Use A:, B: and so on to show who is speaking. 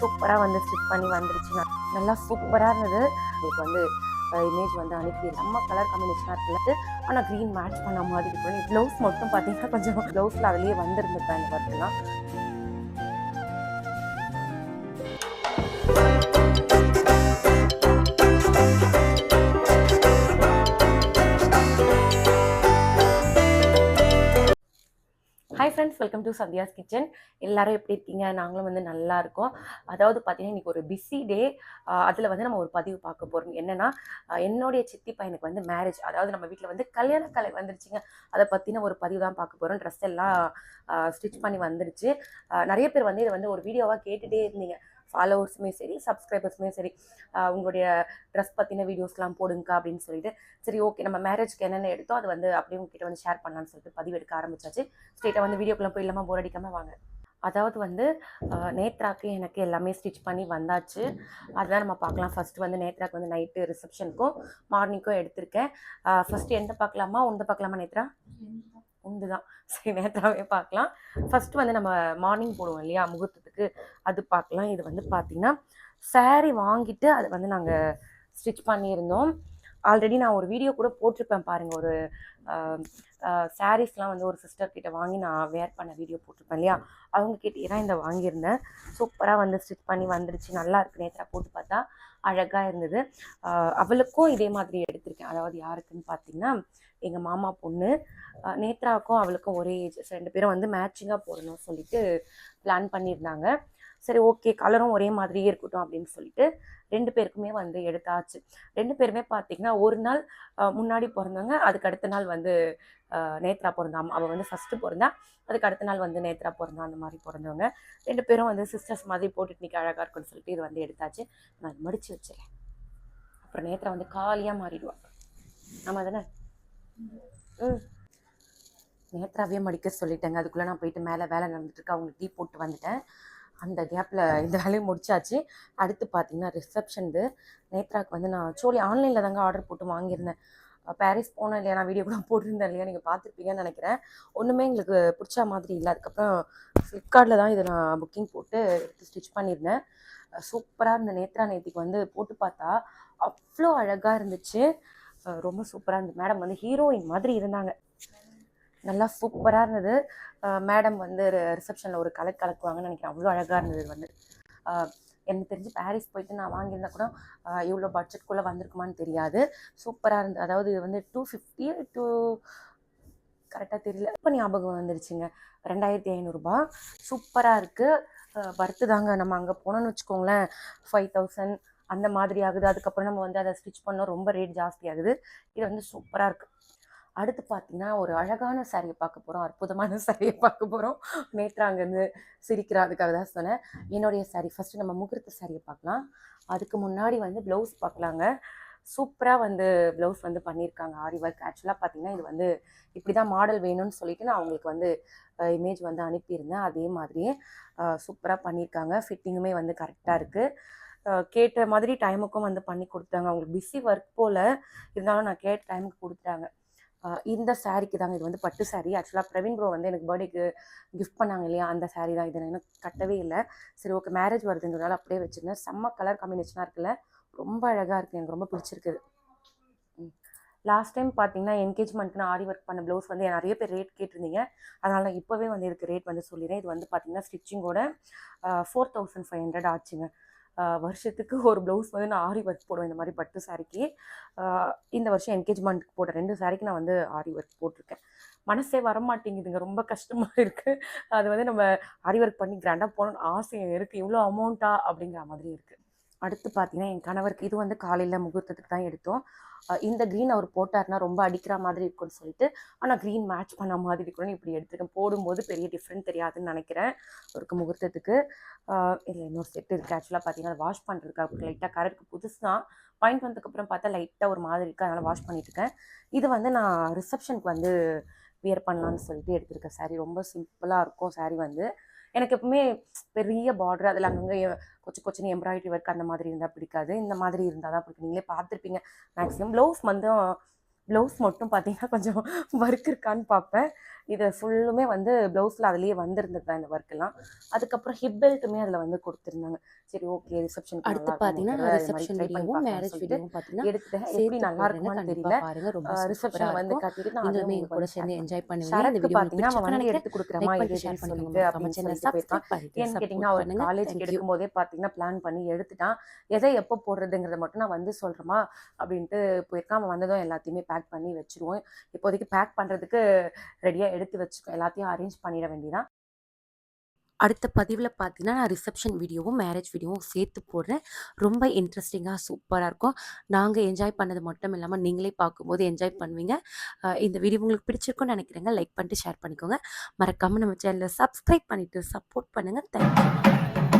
A: சூப்பராக வந்து ஸ்டிச் பண்ணி வந்துருச்சு. நல்லா சூப்பராக இருந்தது. உங்களுக்கு வந்து இமேஜ் வந்து அனுப்பி நம்ம கலர் காம்பினேஷனாக இருக்குது ஆனால் க்ரீன் மேட்ச் பண்ண மாதிரி இருக்கும். ப்ளவுஸ் மட்டும் பார்த்தீங்கன்னா கொஞ்சம் ப்ளவுஸில் அதுலேயே வந்திருந்துப்பேன் இந்த ஒர்க்லாம் hi friends welcome to Sandhya's kitchen எல்லாரும் எப்படி இருக்கீங்க? நாங்களும் வந்து நல்லா இருக்கோம். அதாவது பார்த்தீங்கன்னா இன்றைக்கி ஒரு பிஸி டே அதில் வந்து நம்ம ஒரு பதிவு பார்க்க போகிறோம் என்னென்னா என்னுடைய சித்தி பையனுக்கு வந்து மேரேஜ் அதாவது நம்ம வீட்டில் வந்து கல்யாண கலை வந்துருச்சுங்க. அதை பற்றின ஒரு பதிவு தான் பார்க்க போகிறோம் ட்ரெஸ் எல்லாம் ஸ்டிச் பண்ணி வந்துருச்சு. நிறைய பேர் வந்து இதை வந்து ஒரு வீடியோவாக கேட்டுகிட்டே இருந்தீங்க. ஃபாலோவர்ஸுமே சரி சப்ஸ்கிரைபர்ஸுமே சரி உங்களுடைய ட்ரெஸ் பற்றின வீடியோஸ்லாம் போடுங்கக்கா அப்படின்னு சொல்லிட்டு சரி ஓகே நம்ம மேரேஜ்க்கு என்னென்ன எடுத்தோ அதை வந்து அப்படியே உங்ககிட்ட வந்து ஷேர் பண்ணலாம்னு சொல்லிட்டு பதிவு எடுக்க ஆரம்பிச்சாச்சு ஸ்ட்ரெயிட்டாக வந்து வீடியோக்குள்ளே போய் இல்லாமல் போர் அடிக்காமல் வாங்க. அதாவது வந்து நேத்ராக்கு எனக்கு எல்லாமே ஸ்டிச் பண்ணி வந்தாச்சு. அதுதான் நம்ம பார்க்கலாம். ஃபர்ஸ்ட் வந்து நேத்ராக்கு வந்து நைட்டு ரிசப்ஷனுக்கும் மார்னிங்க்கும் எடுத்திருக்கேன். ஃபர்ஸ்ட் எந்த பார்க்கலாமா? உந்த பார்க்கலாமா நேத்ரா? உண்டு தான் சரி நேத்ராவே பார்க்கலாம். ஃபர்ஸ்ட் வந்து நம்ம மார்னிங் போடுவோம் இல்லையா? முகூர்த்தத்துக்கு. அது பார்க்கலாம் இது வந்து பார்த்தீங்கன்னா saree வாங்கிட்டு அதை வந்து நாங்கள் ஸ்டிச் பண்ணியிருந்தோம். ஆல்ரெடி நான் ஒரு வீடியோ கூட போட்டிருப்பேன் பாருங்கள் ஒரு சாரீஸ்லாம் வந்து ஒரு சிஸ்டர் கிட்ட வாங்கி நான் வேர் பண்ண வீடியோ போட்டிருப்பேன் இல்லையா? அவங்க கிட்டே தான் இந்த வாங்கியிருந்தேன். சூப்பராக வந்து ஸ்டிச் பண்ணி வந்துருச்சு. நல்லா இருக்கு நேத்ரா போட்டு பார்த்தா. அழகாக இருந்தது. அவளுக்கும் இதே மாதிரி எடுத்திருக்கேன். அதாவது யாருக்குன்னு பார்த்தீங்கன்னா எங்கள் மாமா பொண்ணு நேத்ராவுக்கும் அவளுக்கும் ஒரே ஏஜ் ரெண்டு பேரும் வந்து மேட்சிங்காக போடணும்னு சொல்லிட்டு பிளான் பண்ணியிருந்தாங்க. சரி ஓகே கலரும் ஒரே மாதிரியே இருக்கட்டும் அப்படின்னு சொல்லிட்டு ரெண்டு பேருக்குமே வந்து எடுத்தாச்சு. ரெண்டு பேருமே பார்த்தீங்கன்னா ஒரு நாள் முன்னாடி பிறந்தவங்க அதுக்கு அடுத்த நாள் வந்து நேத்ரா பிறந்தாம் அவள் வந்து ஃபஸ்ட்டு பிறந்தா அதுக்கு அடுத்த நாள் வந்து நேத்ரா பிறந்தா அந்த மாதிரி பிறந்தவங்க. ரெண்டு பேரும் வந்து சிஸ்டர்ஸ் மாதிரி போட்டுட்டு நிற்க அழகாக இருக்குன்னு சொல்லிட்டு இது வந்து எடுத்தாச்சு. நான் மடித்து வச்சிடறேன் அப்புறம் நேத்ரா வந்து காலியாக மாறிடுவா. ஆமாம் தானே? ம். நேத்ராவே மடிக்க சொல்லிட்டேங்க. அதுக்குள்ளே நான் போயிட்டு மேலே வேலை நடந்துட்டுருக்கு அவங்க அவங்களுக்கு டீ போட்டு வந்துட்டேன். அந்த கேப்பில் இந்த வேலையை முடிச்சாச்சு. அடுத்து பார்த்தீங்கன்னா ரிசப்ஷன்து நேத்ராக்கு வந்து நான் சோலி ஆன்லைனில் தாங்க ஆர்டர் போட்டு வாங்கியிருந்தேன். பாரிஸ் போனேன் இல்லையா? நான் வீடியோ கூட போட்டிருந்தேன் இல்லையா? நீங்கள் பார்த்துருப்பீங்கன்னு நினைக்கிறேன். ஒன்றுமே எங்களுக்கு பிடிச்ச மாதிரி இல்லை. அதுக்கப்புறம் ஃப்ளிப்கார்ட்டில் தான் இதை நான் புக்கிங் போட்டு எடுத்து ஸ்டிச் பண்ணியிருந்தேன். சூப்பராக இருந்த நேத்ரா நேத்திக்கு வந்து போட்டு பார்த்தா அவ்வளோ அழகாக இருந்துச்சு. ரொம்ப சூப்பராக இருந்தது மேடம் வந்து ஹீரோயின் மாதிரி இருந்தாங்க. நல்லா சூப்பராக இருந்தது. மேடம் வந்து ரிசப்ஷனில் ஒரு கலக்கு கலக்குவாங்கன்னு நினைக்கிறேன். அவ்வளோ அழகாக இருந்தது வந்து. எனக்கு தெரிஞ்சு பாரிஸ் போயிட்டு நான் வாங்கியிருந்தா கூட இவ்வளோ பட்ஜெட்குள்ளே வந்திருக்குமான்னு தெரியாது. சூப்பராக இருந்தது. அதாவது இது வந்து டூ ஃபிஃப்டி டூ கரெக்டாக தெரியல. இப்போ ஞாபகம் வந்துருச்சுங்க. ரெண்டாயிரத்தி ஐநூறுரூபா சூப்பராக இருக்குது பர்த்து தாங்க. நம்ம அங்கே போனோம்னு வச்சுக்கோங்களேன். ஃபைவ் தௌசண்ட் அந்த மாதிரி ஆகுது. அதுக்கப்புறம் நம்ம வந்து அதை ஸ்டிச் பண்ணோம். ரொம்ப ரேட் ஜாஸ்தி ஆகுது. இது வந்து சூப்பராக இருக்குது அடுத்து பார்த்தீங்கன்னா ஒரு அழகான சாரியை பார்க்க போகிறோம் அற்புதமான சாரியை பார்க்க போகிறோம் நேற்று அங்கேருந்து சிரிக்கிறா அதுக்காக தான் சொன்னேன். என்னுடைய சாரி ஃபஸ்ட்டு நம்ம முகூர்த்த சாரியை பார்க்கலாம். அதுக்கு முன்னாடி வந்து ப்ளவுஸ் பார்க்கலாங்க. சூப்பராக வந்து ப்ளவுஸ் வந்து பண்ணியிருக்காங்க. ஆரி ஒர்க் ஆக்சுவலாக பார்த்தீங்கன்னா இது வந்து இப்படி தான் மாடல் வேணும்னு சொல்லிட்டு நான் அவங்களுக்கு வந்து இமேஜ் வந்து அனுப்பியிருந்தேன். அதே மாதிரியே சூப்பராக பண்ணியிருக்காங்க. ஃபிட்டிங்குமே வந்து கரெக்டாக இருக்குது கேட்ட மாதிரி டைமுக்கும் வந்து பண்ணி கொடுத்தாங்க அவங்களுக்கு பிஸி ஒர்க் போல் இருந்தாலும் நான் கேட்ட டைமுக்கு கொடுத்தாங்க இந்த சாரீக்கு தாங்க இது வந்து பட்டு சாரீ. ஆக்சுவலாக பிரவீன் ப்ரோ வந்து எனக்கு பர்த்டேக்கு கிஃப்ட் பண்ணாங்க இல்லையா அந்த சாரீ தான். இது எனக்கு கட்டவே இல்லை. சரி ஓகே மேரேஜ் வருதுன்றதால அப்படியே வச்சுருந்தேன். செம்ம கலர் காம்பினேஷனாக இருக்குல்ல ரொம்ப அழகாக இருக்குது எனக்கு ரொம்ப பிடிச்சிருக்குது லாஸ்ட் டைம் பார்த்தீங்கன்னா என்கேஜ்மெண்ட்க்கு ஆரி ஒர்க் பண்ண ப்ளவுஸ் வந்து நிறைய பேர் ரேட் கேட்டிருந்தீங்க. அதனால் நான் இப்போவே வந்து இதுக்கு ரேட் வந்து சொல்லிடுறேன். இது வந்து பார்த்தீங்கன்னா ஸ்டிச்சிங்கோட ஃபோர் தௌசண்ட் ஃபைவ் ஹண்ட்ரட் ஆச்சுங்க. வருஷத்துக்கு ஒரு ப்ளவுஸ் வந்து நான் ஆரி ஒர்க் போடுவேன். இந்த மாதிரி பட்டு சாரிக்கு இந்த வருஷம் என்கேஜ்மெண்ட்டுக்கு போட்ட ரெண்டு சாரிக்கு நான் வந்து ஆரி ஒர்க் போட்டிருக்கேன். மனசே வரமாட்டேங்குதுங்க. ரொம்ப கஷ்டமாக இருக்குது அது வந்து நம்ம ஆரி ஒர்க் பண்ணி கிராண்டாக போகணும்னு ஆசை இருக்குது இவ்வளோ அமௌண்ட்டா அப்படிங்கிற மாதிரி இருக்குது அடுத்து பார்த்தீங்கன்னா என் கணவருக்கு இது வந்து காலையில் முகூர்த்தத்துக்கு தான் எடுத்தோம். இந்த க்ரீன் அவர் போட்டார்னா ரொம்ப அடிக்கிற மாதிரி இருக்கும்னு சொல்லிட்டு ஆனால் க்ரீன் மேட்ச் பண்ண மாதிரி இருக்கணும்னு இப்படி எடுத்துருக்கேன். போடும்போது பெரிய டிஃப்ரெண்ட் தெரியாதுன்னு நினைக்கிறேன் அவருக்கு முகூர்த்தத்துக்கு. இல்லை இன்னொரு செட்டு இருக்குது ஆக்சுவலாக பார்த்தீங்கன்னா வாஷ் பண்ணுறதுக்கு அவருக்கு லைட்டாக கரருக்கு புதுசு தான் பாயிண்ட் வந்ததுக்கப்புறம் பார்த்தா லைட்டாக ஒரு மாதிரி இருக்குது அதனால் வாஷ் பண்ணிட்டு இருக்கேன் இது வந்து நான் ரிசப்ஷனுக்கு வந்து வியர் பண்ணலான்னு சொல்லிட்டு எடுத்திருக்கேன். saree ரொம்ப சிம்பிளாக இருக்கும் saree வந்து. எனக்கு எப்பவுமே பெரிய பார்டர் அதில் அங்கங்கே கொச்சு கொச்சின்னு எம்ப்ராய்டரி ஒர்க் அந்த மாதிரி இருந்தால் பிடிக்காது. இந்த மாதிரி இருந்தால் தான் பிடிக்கும். நீங்களே பார்த்துருப்பீங்க. மேக்ஸிமம் ப்ளவுஸ் வந்து ப்ளவுஸ் மட்டும் பார்த்தீங்கன்னா கொஞ்சம் ஒர்க் இருக்கான்னு பார்ப்பேன். இது ஃபுல்லுமே வந்து ப்ளவுஸில் அதுலேயே வந்திருந்தது தான் இந்த ஒர்க்கெல்லாம் அதுக்கப்புறம் ஹிப் பெல்ட்டுமே அதில் வந்து கொடுத்துருந்தாங்க. சரி ஓகே ரிசப்ஷன்
B: அடுத்து பார்த்தீங்கன்னா ரிசப்ஷன் வீடியோவும் மேரேஜ் வீடியோவும் பார்த்தீங்கன்னா
A: எடுத்துட்டேன். எப்படி நல்லா
B: கண்டிப்பா
A: தெரியல.
B: பாருங்க. ரொம்ப
A: ரிசப்ஷன் வந்து கட்டிட்டு நான்
B: நீங்களுமே எங்க கூட சேர்ந்து என்ஜாய்
A: ஷரத்து
B: இந்த வீடியோ
A: பார்த்தீங்கன்னா அவன் எடுத்து இது
B: பண்ணி ஷேர் நம்ம
A: அப்படின்னு சொல்லிட்டு
B: பண்ணிட்டு
A: ஏன்னு கேட்டிங்கன்னா
B: பண்ணுங்க.
A: காலேஜ்
B: தேங்க்யூ
A: எடுக்கும் போதே பார்த்தீங்கன்னா பிளான் பண்ணி எடுத்துட்டான் எதை எப்போ போடுறதுங்கிறத மட்டும் நான் வந்து சொல்கிறேமா அப்படின்ட்டு போயிருக்கான். அவன் வந்ததும் எல்லாத்தையுமே பேக் பண்ணி வச்சிருவோம். இப்போதைக்கு பேக் பண்ணுறதுக்கு ரெடியாக எடுத்து வச்சுக்கோ எல்லாத்தையும் அரேஞ்ச் பண்ணிட வேண்டியதான்
B: அடுத்த பதிவில் பார்த்தீங்கன்னா நான் ரிசப்ஷன் வீடியோவும் மேரேஜ் வீடியோவும் சேர்த்து போடுறேன். ரொம்ப இன்ட்ரெஸ்டிங்காக சூப்பராக இருக்கும். நாங்கள் என்ஜாய் பண்ணது மட்டும் இல்லாமல் நீங்களே பார்க்கும்போது என்ஜாய் பண்ணுவீங்க. இந்த வீடியோ உங்களுக்கு பிடிச்சிருக்கும்னு நினைக்கிறேங்க. லைக் பண்ணிட்டு ஷேர் பண்ணிக்கோங்க. மறக்காமல் நம்ம சேனலை சப்ஸ்கிரைப் பண்ணிவிட்டு சப்போர்ட் பண்ணுங்கள் தேங்க்யூ